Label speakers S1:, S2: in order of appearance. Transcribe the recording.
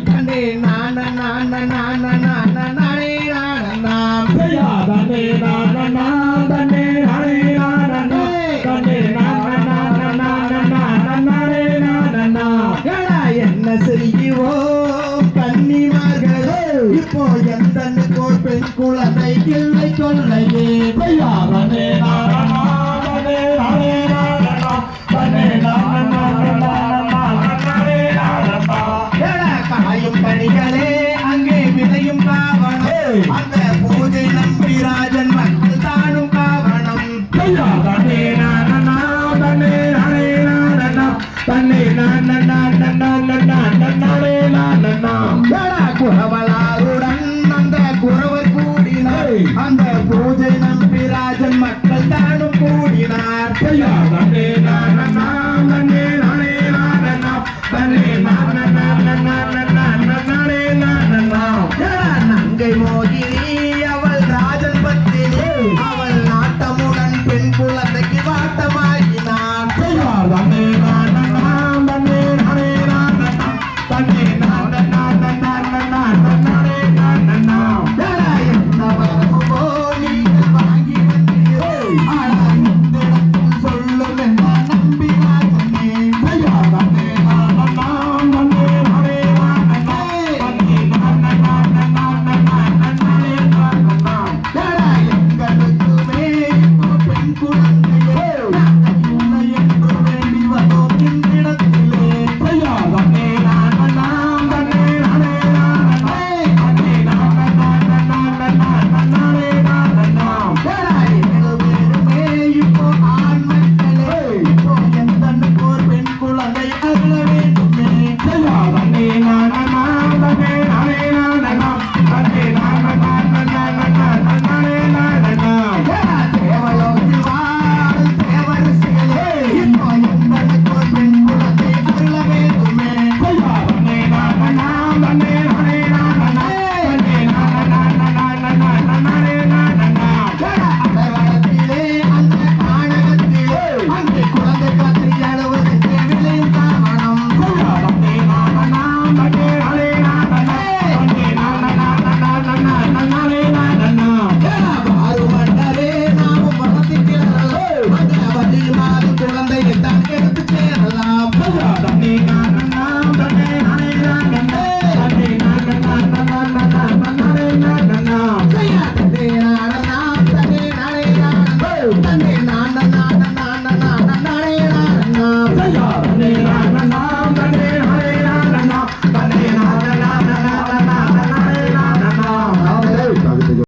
S1: நானே நான நான நான நான நானே
S2: நானே தன்னே நானண்ணா நானே நானண்ணா
S1: ஏடா என்ன செய்வோம் கன்னிமார்களே இப்போ எந்த பெண் குழந்தை இல்லை கொள்ளையே
S2: தன்னே நானண்ணா
S1: அந்த பூஜை நம்பி ராஜன் மக்கள் தானும் காவணம்.
S2: தன்னே நானண்ணா தன்னே நானே நானண்ணா தன்னே நானண்ணா நானே நானண்ணா
S1: ஏடா குறவலாருடன் அந்த குறவர் கூடினார். அந்த பூஜை